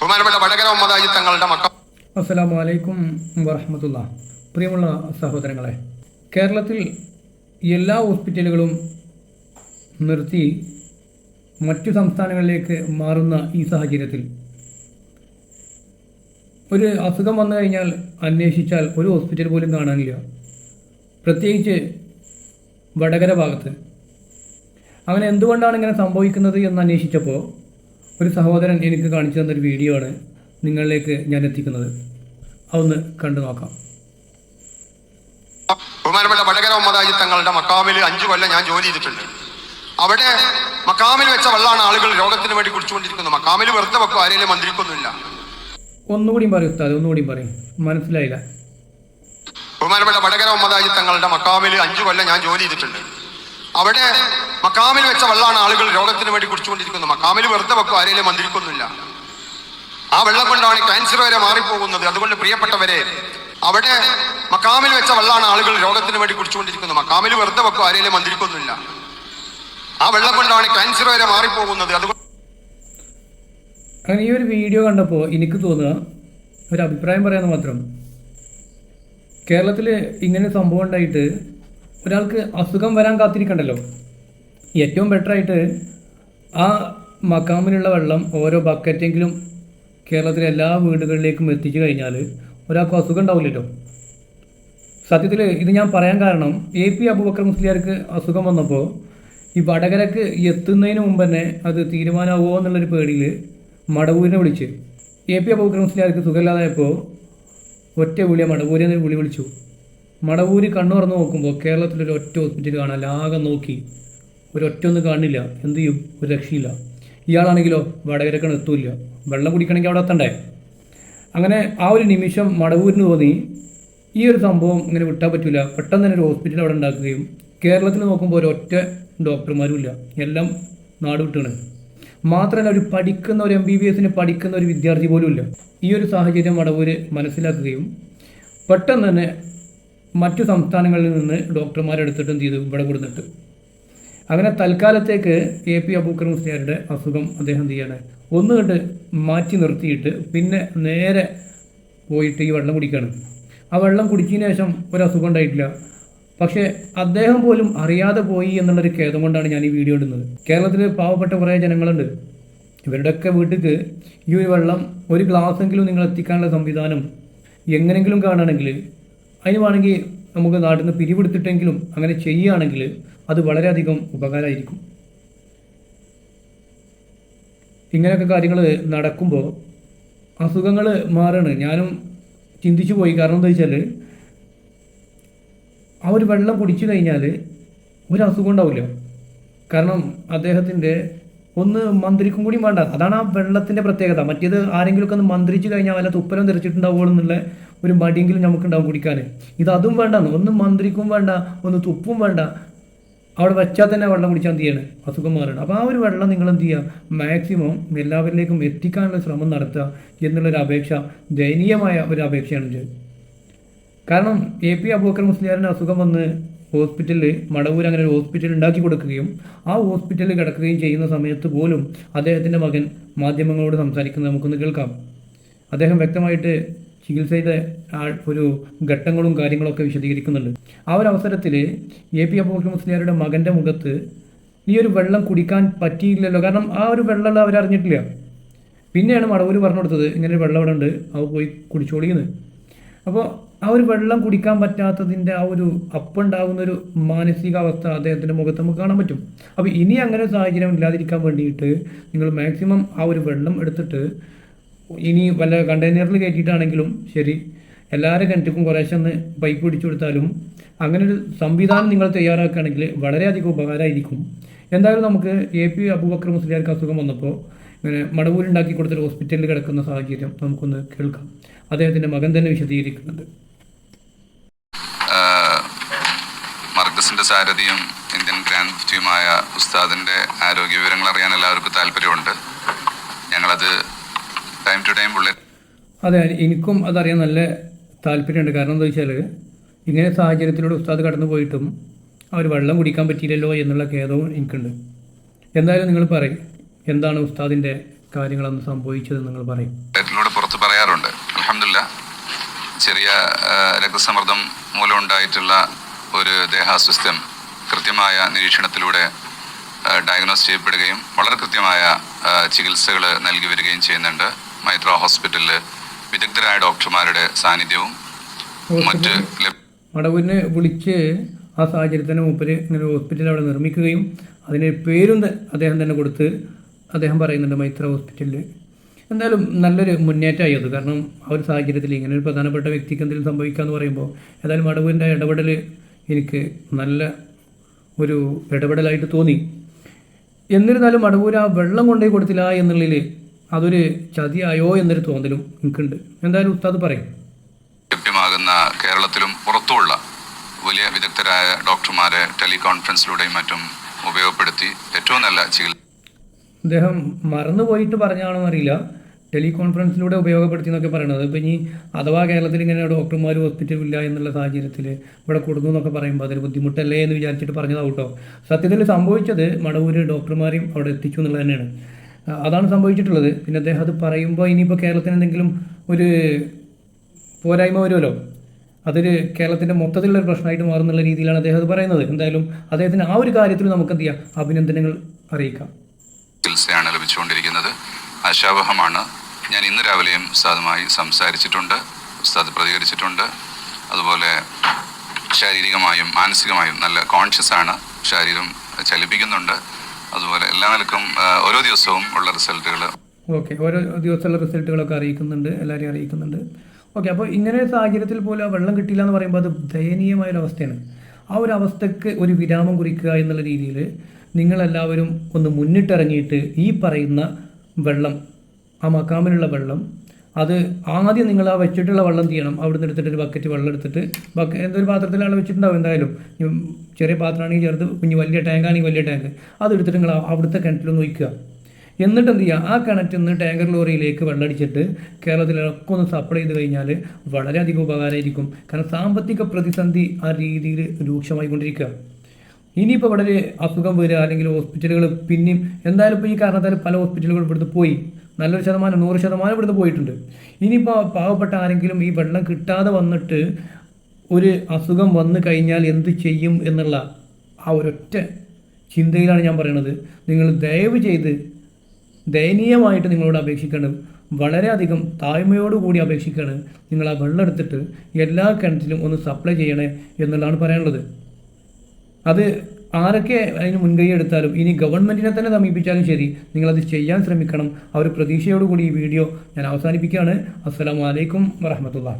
ബഹുമാനപ്പെട്ട വടകര ഒമ്പതായി തങ്ങളുടെ അസ്സലാമു അലൈക്കും പ്രിയമുള്ള സഹോദരങ്ങളെ കേരളത്തിൽ എല്ലാ ഹോസ്പിറ്റലുകളും നിർത്തി മറ്റു സംസ്ഥാനങ്ങളിലേക്ക് മാറുന്ന ഈ സാഹചര്യത്തിൽ ഒരു അസുഖം വന്നു കഴിഞ്ഞാൽ അന്വേഷിച്ചാൽ ഒരു ഹോസ്പിറ്റൽ പോലും കാണാനില്ല. പ്രത്യേകിച്ച് വടകര ഭാഗത്ത്. അങ്ങനെ എന്തുകൊണ്ടാണ് ഇങ്ങനെ സംഭവിക്കുന്നത് എന്ന് അന്വേഷിച്ചപ്പോൾ ഒരു സഹോദരൻ എനിക്ക് കാണിച്ചു തന്നൊരു വീഡിയോ ആണ് നിങ്ങളിലേക്ക് ഞാൻ എത്തിക്കുന്നത്. അതൊന്ന് കണ്ടു നോക്കാം. ബഹുമാനപ്പെട്ട വടകര ഉമ്മദാജി തങ്ങളുടെ മക്കാമിൽ അഞ്ചു കൊല്ലം ഞാൻ ജോലി ചെയ്തിട്ടുണ്ട്. അവിടെ മക്കാമിൽ വെച്ച വെള്ളമാണ് ആളുകൾ രോഗത്തിന് വേണ്ടി കുടിച്ചുകൊണ്ടിരിക്കുന്നത്. മക്കാമിൽ വെറുതെ വെക്കും ആരെയും മന്ത്രിക്കൊന്നുമില്ല. ഒന്നുകൂടിയും പറയും ഉസ്താദ് ഒന്നുകൂടിയും പറയും. മനസ്സിലായില്ല. ബഹുമാനപ്പെട്ട വടകര ഉമ്മദാജി തങ്ങളുടെ മക്കാമിൽ അഞ്ചു കൊല്ലം ഞാൻ ജോലി ചെയ്തിട്ടുണ്ട്. അവിടെ മക്കാമിൽ വെച്ച വെള്ളമാണ് ആളുകൾ രോഗത്തിന് വേണ്ടി കുടിച്ചുകൊണ്ടിരിക്കുന്നത്. മക്കാമിൽ വെറുതെ വെക്കും ആരെയും മന്ത്രിക്കൊന്നുമില്ല ആ വെള്ളം കൊണ്ടാണ് ക്യാൻസർ വരെ മാറിപ്പോകുന്നത്. അതുകൊണ്ട് പ്രിയപ്പെട്ടവരെ അവിടെ മക്കാമിൽ വെച്ച വെള്ളമാണ് ആളുകൾ രോഗത്തിന് വേണ്ടി കുടിച്ചുകൊണ്ടിരിക്കുന്നത്. മക്കാമിൽ വെറുതെ വെക്കും ആരെയും മന്ത്രിക്കൊന്നുമില്ല ആ വെള്ളം കൊണ്ടാണ് ക്യാൻസർ വരെ മാറിപ്പോകുന്നത്. അതുകൊണ്ട് ഈ ഒരു വീഡിയോ കണ്ടപ്പോൾ എനിക്ക് തോന്നുക ഒരു അഭിപ്രായം പറയാൻ മാത്രം കേരളത്തിൽ ഇങ്ങനെ സംഭവം ഉണ്ടായിട്ട് ഒരാൾക്ക് അസുഖം വരാൻ കാത്തിരിക്കണ്ടല്ലോ? ഏറ്റവും ബെറ്ററായിട്ട് ആ മക്കാമിലുള്ള വെള്ളം ഓരോ ബക്കറ്റെങ്കിലും കേരളത്തിലെ എല്ലാ വീടുകളിലേക്കും എത്തിച്ചു കഴിഞ്ഞാൽ ഒരാൾക്ക് അസുഖം ഉണ്ടാവില്ലല്ലോ. സത്യത്തിൽ ഇത് ഞാൻ പറയാൻ കാരണം എ പി അബുബക്കർ മുസ്ലിയാർക്ക് അസുഖം വന്നപ്പോൾ ഈ വടകരക്ക് എത്തുന്നതിന് മുമ്പ് തന്നെ അത് തീരുമാനമാകുമോ എന്നുള്ളൊരു പേടിയിൽ മടവൂരിനെ വിളിച്ച്. എ പി അബുബക്കർ മുസ്ലിയാർക്ക് സുഖമില്ലാതായപ്പോൾ ഒറ്റ വിളിയ മടവൂരിനെ വിളി വിളിച്ചു. മടവൂര് കണ്ണു തുറന്ന് നോക്കുമ്പോൾ കേരളത്തിലൊരു ഒറ്റ ഹോസ്പിറ്റൽ കാണാൻ ആകെ നോക്കി. ഒരു ഒറ്റ ഒന്നും കാണില്ല. എന്ത് ചെയ്യും ഒരു രക്ഷയില്ല. ഇയാളാണെങ്കിലോ വടകരക്കാണ് എത്തൂല്ല വെള്ളം കുടിക്കണമെങ്കിൽ അവിടെ എത്തണ്ടേ? അങ്ങനെ ആ ഒരു നിമിഷം മടവൂരിന് തോന്നി ഈ ഒരു സംഭവം ഇങ്ങനെ വിട്ടാൽ പറ്റില്ല പെട്ടെന്ന് തന്നെ ഒരു ഹോസ്പിറ്റൽ അവിടെ ഉണ്ടാക്കുകയും കേരളത്തിൽ നോക്കുമ്പോൾ ഒരൊറ്റ ഡോക്ടർമാരും ഇല്ല എല്ലാം നാട് വിട്ടാണ്. മാത്രമല്ല ഒരു പഠിക്കുന്ന ഒരു എം ബി ബി എസിന് പഠിക്കുന്ന ഒരു വിദ്യാർത്ഥി പോലും ഇല്ല. ഈ ഒരു സാഹചര്യം മടവൂര് മനസ്സിലാക്കുകയും പെട്ടെന്ന് തന്നെ മറ്റു സംസ്ഥാനങ്ങളിൽ നിന്ന് ഡോക്ടർമാരെടുത്തിട്ടും ചെയ്തു ഇവിടെ കൊടുത്തിട്ട്. അങ്ങനെ തൽക്കാലത്തേക്ക് കെ പി അബൂക്കർ മുസ്ലിയാരുടെ അസുഖം അദ്ദേഹം ചെയ്യാണ്? ഒന്ന് കണ്ട് മാറ്റി നിർത്തിയിട്ട് പിന്നെ നേരെ പോയിട്ട് ഈ വെള്ളം കുടിക്കുകയാണ് ആ വെള്ളം കുടിച്ചതിന് ശേഷം ഒരു അസുഖം ഉണ്ടായിട്ടില്ല. പക്ഷേ അദ്ദേഹം പോലും അറിയാതെ പോയി എന്നുള്ളൊരു ഖേദം കൊണ്ടാണ് ഞാൻ ഈ വീഡിയോ ഇടുന്നത്. കേരളത്തിൽ പാവപ്പെട്ട കുറേ ജനങ്ങളുണ്ട്. ഇവരുടെയൊക്കെ വീട്ടിലേക്ക് ഈ ഒരു വെള്ളം ഒരു ഗ്ലാസ് എങ്കിലും നിങ്ങൾ എത്തിക്കാനുള്ള സംവിധാനം എങ്ങനെങ്കിലും കാണുകയാണെങ്കിൽ അതിന് വേണമെങ്കിൽ നമുക്ക് നാട്ടിൽ നിന്ന് പിരിവെടുത്തിട്ടെങ്കിലും അങ്ങനെ ചെയ്യുകയാണെങ്കിൽ അത് വളരെയധികം ഉപകാരമായിരിക്കും. ഇങ്ങനെയൊക്കെ കാര്യങ്ങൾ നടക്കുമ്പോൾ അസുഖങ്ങൾ മാറാണ്. ഞാനും ചിന്തിച്ചു പോയി. കാരണം എന്താ വെച്ചാൽ ആ ഒരു വെള്ളം കുടിച്ചു കഴിഞ്ഞാൽ ഒരു അസുഖം ഉണ്ടാവില്ല. കാരണം അദ്ദേഹത്തിന്റെ ഒന്ന് മന്ത്രിക്കും കൂടി വേണ്ട. അതാണ് ആ വെള്ളത്തിന്റെ പ്രത്യേകത. മറ്റേത് ആരെങ്കിലുമൊക്കെ ഒന്ന് മന്ത്രിച്ചു കഴിഞ്ഞാൽ വല്ല തുപ്പലം തെറിച്ചിട്ടുണ്ടാവുള്ളൂ എന്നുള്ള ഒരു മടിയെങ്കിലും നമുക്കുണ്ടാവും കുടിക്കാൻ ഇത് അതും വേണ്ട ഒന്ന് മന്ത്രിക്കും വേണ്ട ഒന്ന് തുപ്പും വേണ്ട. അവിടെ വെച്ചാൽ തന്നെ വെള്ളം കുടിച്ചാൽ എന്ത് ചെയ്യണേ? അസുഖം മാറണം. അപ്പോൾ ആ ഒരു വെള്ളം നിങ്ങൾ എന്ത് ചെയ്യുക? മാക്സിമം എല്ലാവരിലേക്കും എത്തിക്കാനുള്ള ശ്രമം നടത്തുക എന്നുള്ളൊരു അപേക്ഷ ദയനീയമായ ഒരു അപേക്ഷയാണ് കാരണം എ പി അബൂക്കർ മുസ്ലിയാറിന് അസുഖം വന്ന് ഹോസ്പിറ്റലിൽ മടവൂർ അങ്ങനെ ഒരു ഹോസ്പിറ്റൽ ഉണ്ടാക്കി കൊടുക്കുകയും ആ ഹോസ്പിറ്റലിൽ കിടക്കുകയും ചെയ്യുന്ന സമയത്ത് പോലും അദ്ദേഹത്തിന്റെ മകൻ മാധ്യമങ്ങളോട് സംസാരിക്കുന്നത് നമുക്കൊന്ന് കേൾക്കാം. അദ്ദേഹം വ്യക്തമായിട്ട് ചികിത്സയുടെ ഒരു ഘട്ടങ്ങളും കാര്യങ്ങളൊക്കെ വിശദീകരിക്കുന്നുണ്ട്. ആ ഒരു അവസരത്തിൽ എ പി അബൂബക്കർ മുസ്ലിയാരുടെ മകന്റെ മുഖത്ത് ഈ ഒരു വെള്ളം കുടിക്കാൻ പറ്റിയില്ലല്ലോ. കാരണം ആ ഒരു വെള്ളമല്ല അവരറിഞ്ഞിട്ടില്ല. പിന്നെയാണ് മടവൂര് പറഞ്ഞു കൊടുത്തത് ഇങ്ങനെ ഒരു വെള്ളം ഇവിടെ ഉണ്ട് അവ പോയി കുടിച്ചോളിയെന്ന് അപ്പോൾ ആ ഒരു വെള്ളം കുടിക്കാൻ പറ്റാത്തതിന്റെ ആ ഒരു അപ്പുണ്ടാകുന്ന ഒരു മാനസികാവസ്ഥ അദ്ദേഹത്തിന്റെ മുഖത്ത് നമുക്ക് കാണാൻ പറ്റും. അപ്പോൾ ഇനി അങ്ങനെ സാഹചര്യം ഇല്ലാതിരിക്കാൻ വേണ്ടിയിട്ട് നിങ്ങൾ മാക്സിമം ആ ഒരു വെള്ളം എടുത്തിട്ട് ഇനി വല്ല കണ്ടെയ്നറിൽ കയറ്റിയിട്ടാണെങ്കിലും ശരി. എല്ലാവരും കിണറ്റിക്കും കുറേശ്ശെ ഒന്ന് പൈപ്പ് പിടിച്ചു കൊടുത്താലും അങ്ങനെ ഒരു സംവിധാനം നിങ്ങൾ തയ്യാറാക്കുകയാണെങ്കിൽ വളരെയധികം ഉപകാരമായിരിക്കും. എന്തായാലും നമുക്ക് എ പി അബൂബക്കർ മുസ്ലിയാർക്ക് അസുഖം വന്നപ്പോൾ ഇങ്ങനെ മടവൂരുണ്ടാക്കി കൊടുത്തൊരു ഹോസ്പിറ്റലിൽ കിടക്കുന്ന സാഹചര്യം നമുക്കൊന്ന് കേൾക്കാം. അദ്ദേഹത്തിന്റെ മകൻ തന്നെ വിശദീകരിക്കുന്നുണ്ട്. മർക്കസിന്റെ സാരഥിയും ഇന്ത്യൻ ഗ്രാൻഡ് മുഫ്റ്റിയുമായ ഉസ്താദിന്റെ ആരോഗ്യ വിവരങ്ങൾ അറിയാൻ എല്ലാവർക്കും താല്പര്യമുണ്ട്. ഞങ്ങളത് ടൈം ടു ടൈം പുള്ളി അതെ എനിക്കും അതറിയാൻ നല്ല താല്പര്യമുണ്ട്. കാരണം എന്താ വെച്ചാൽ ഇങ്ങനെ സാഹചര്യത്തിലൂടെ ഉസ്താദ് കടന്നു പോയിട്ടും അവർ വെള്ളം കുടിക്കാൻ പറ്റിയില്ലല്ലോ എന്നുള്ള ഖേദവും എനിക്കുണ്ട്. എന്തായാലും നിങ്ങൾ പറയും എന്താണ് ഉസ്താദിന്റെ കാര്യങ്ങളന്ന് സംഭവിച്ചത് നിങ്ങൾ പറയും. പുറത്ത് പറയാറുണ്ട്. അലഹമില്ല ചെറിയ രക്തസമ്മർദ്ദം മൂലം ഉണ്ടായിട്ടുള്ള ഒരു ദേഹാസ്വസ്ഥ്യം കൃത്യമായ നിരീക്ഷണത്തിലൂടെ ഡയഗ്നോസ് ചെയ്യപ്പെടുകയും വളരെ കൃത്യമായ ചികിത്സകൾ നൽകി വരികയും ചെയ്യുന്നുണ്ട്. മൈത്ര ഹോസ്പിറ്റലിൽ വിദഗ്ധരായ ഡോക്ടർമാരുടെ സാന്നിധ്യവും മറ്റ് മടവൂരിനെ വിളിച്ച് ആ സാഹചര്യത്തിന് മൂപ്പര് ഇങ്ങനെ ഒരു ഹോസ്പിറ്റൽ അവിടെ നിർമ്മിക്കുകയും അതിന് പേരും അദ്ദേഹം തന്നെ കൊടുത്ത് അദ്ദേഹം പറയുന്നുണ്ട് മൈത്ര ഹോസ്പിറ്റലിൽ എന്തായാലും നല്ലൊരു മുന്നേറ്റമായി അത്. കാരണം ആ ഒരു സാഹചര്യത്തിൽ ഇങ്ങനെ ഒരു പ്രധാനപ്പെട്ട വ്യക്തിക്ക് എന്തെങ്കിലും സംഭവിക്കുക എന്ന് പറയുമ്പോൾ ഏതായാലും മടവൂരിന്റെ ഇടപെടൽ എനിക്ക് നല്ല ഒരു ഇടപെടലായിട്ട് തോന്നി. എന്നിരുന്നാലും മടവൂർ ആ വെള്ളം കൊണ്ടുപോയി കൊടുത്തില്ല എന്നുള്ളതിൽ അതൊരു ചതിയായോ എന്നൊരു തോന്നലും എനിക്കുണ്ട്. എന്തായാലും ഉസ്താദ് പറയും. ലഭ്യമാകുന്ന കേരളത്തിലും പുറത്തുമുള്ള വലിയ വിദഗ്ധരായ ഡോക്ടർമാരെ ടെലികോൺഫറൻസിലൂടെയും മറ്റും ഉപയോഗപ്പെടുത്തി ഏറ്റവും നല്ല ചികിത്സ അദ്ദേഹം മറന്നു പോയിട്ട് പറഞ്ഞാണോ അറിയില്ല. ടെലികോൺഫറൻസിലൂടെ ഉപയോഗപ്പെടുത്തി എന്നൊക്കെ പറയണത്. ഇപ്പം ഇനി അഥവാ കേരളത്തിൽ ഇങ്ങനെ ഡോക്ടർമാർ ഹോസ്പിറ്റലും ഇല്ല എന്നുള്ള സാഹചര്യത്തിൽ ഇവിടെ കൊടുക്കുന്നു എന്നൊക്കെ പറയുമ്പോൾ അതൊരു ബുദ്ധിമുട്ടല്ലേ എന്ന് വിചാരിച്ചിട്ട് പറഞ്ഞതാവും കേട്ടോ സത്യത്തിൽ സംഭവിച്ചത് മടവൂര് ഡോക്ടർമാരെയും അവിടെ എത്തിച്ചു എന്നുള്ളത് തന്നെയാണ്. അതാണ് സംഭവിച്ചിട്ടുള്ളത്. പിന്നെ അദ്ദേഹം അത് പറയുമ്പോൾ ഇനിയിപ്പോൾ കേരളത്തിന് എന്തെങ്കിലും ഒരു പോരായ്മ വരുമല്ലോ? അതൊരു കേരളത്തിന്റെ മൊത്തത്തിലുള്ള പ്രശ്നമായിട്ട് മാറുന്നുള്ള രീതിയിലാണ് അദ്ദേഹം അത് പറയുന്നത്. എന്തായാലും അദ്ദേഹത്തിന് ആ ഒരു കാര്യത്തിൽ നമുക്ക് എന്ത് ചെയ്യാം? അഭിനന്ദനങ്ങൾ അറിയിക്കാം. ചികിത്സയാണ് ലഭിച്ചുകൊണ്ടിരിക്കുന്നത്. ആശാവഹമാണ്. ഞാൻ ഇന്ന് രാവിലെയും ഉസ്താദുമായി സംസാരിച്ചിട്ടുണ്ട്. ഉസ്താദ് പ്രതികരിച്ചിട്ടുണ്ട്. അതുപോലെ ശാരീരികമായും മാനസികമായും നല്ല കോൺഷ്യസ് ആണ്. ശരീരം ചലിപ്പിക്കുന്നുണ്ട്. അതുപോലെ എല്ലാ നിലക്കും ഓരോ ദിവസവും ഉള്ള റിസൾട്ടുകൾ ഓക്കെ ഓരോ ദിവസമുള്ള റിസൾട്ടുകളൊക്കെ അറിയിക്കുന്നുണ്ട് എല്ലാവരെയും അറിയിക്കുന്നുണ്ട്. ഓക്കെ അപ്പോൾ ഇങ്ങനെ സാഹചര്യത്തിൽ പോലും ആ വെള്ളം കിട്ടിയില്ല എന്ന് പറയുമ്പോൾ അത് ദയനീയമായ ഒരു അവസ്ഥയാണ് ആ ഒരു അവസ്ഥക്ക് ഒരു വിരാമം കുറിക്കുക എന്നുള്ള രീതിയിൽ നിങ്ങളെല്ലാവരും ഒന്ന് മുന്നിട്ടിറങ്ങിയിട്ട് ഈ പറയുന്ന വെള്ളം ആ മക്കാമിലുള്ള വെള്ളം അത് ആദ്യം നിങ്ങൾ ആ വെച്ചിട്ടുള്ള വെള്ളം ചെയ്യണം. അവിടുന്ന് എടുത്തിട്ട് ഒരു ബക്കറ്റ് വെള്ളം എടുത്തിട്ട് ബക്ക എന്തൊരു പാത്രത്തിലാണ് വെച്ചിട്ടുണ്ടാവും എന്തായാലും. ചെറിയ പാത്രമാണെങ്കിൽ ചെറുത് കുഞ്ഞ് വലിയ ടാങ്കാണെങ്കിൽ വലിയ ടാങ്ക് അതെടുത്തിട്ട് നിങ്ങൾ അവിടുത്തെ കിണറ്റിലൊന്ന് ഒഴിക്കുക. എന്നിട്ട് എന്ത് ചെയ്യുക? ആ കിണറ്റിൽ നിന്ന് ടാങ്കർ ലോറിയിലേക്ക് വെള്ളമടിച്ചിട്ട് കേരളത്തിലൊക്കെ ഒന്ന് സപ്ലൈ ചെയ്ത് കഴിഞ്ഞാൽ വളരെയധികം ഉപകാരമായിരിക്കും. കാരണം സാമ്പത്തിക പ്രതിസന്ധി ആ രീതിയിൽ രൂക്ഷമായിക്കൊണ്ടിരിക്കുക. ഇനിയിപ്പോൾ ഒരു അസുഖം വരിക അല്ലെങ്കിൽ ഹോസ്പിറ്റലുകൾ പിന്നെയും എന്തായാലും ഇപ്പോൾ ഈ കാരണത്താൽ പല ഹോസ്പിറ്റലുകളും ഇവിടുത്തെ പോയി. നല്ലൊരു ശതമാനം നൂറ് ശതമാനം ഇവിടുന്ന് പോയിട്ടുണ്ട്. ഇനിയിപ്പോൾ പാവപ്പെട്ട ആരെങ്കിലും ഈ വെള്ളം കിട്ടാതെ വന്നിട്ട് ഒരു അസുഖം വന്നു കഴിഞ്ഞാൽ എന്ത് ചെയ്യും എന്നുള്ള ആ ഒരൊറ്റ ചിന്തയിലാണ് ഞാൻ പറയണത്. നിങ്ങൾ ദയവ് ചെയ്ത് ദയനീയമായിട്ട് നിങ്ങളോട് അപേക്ഷിക്കണം വളരെയധികം താഴ്മയോടുകൂടി അപേക്ഷിക്കുകയാണ് നിങ്ങൾ ആ വെള്ളം എടുത്തിട്ട് എല്ലാ കിണറ്റിലും ഒന്ന് സപ്ലൈ ചെയ്യണേ എന്നുള്ളതാണ് പറയാനുള്ളത് അത് ആരൊക്കെ അതിന് മുൻകൈ എടുത്താലും ഇനി ഗവൺമെന്റിനെ തന്നെ സമീപിച്ചാലും ശരി. നിങ്ങളത് ചെയ്യാൻ ശ്രമിക്കണം. ആ ഒരു പ്രതീക്ഷയോടുകൂടി ഈ വീഡിയോ ഞാൻ അവസാനിപ്പിക്കുകയാണ്. അസ്സലാമു അലൈക്കും വറഹമത്തുള്ള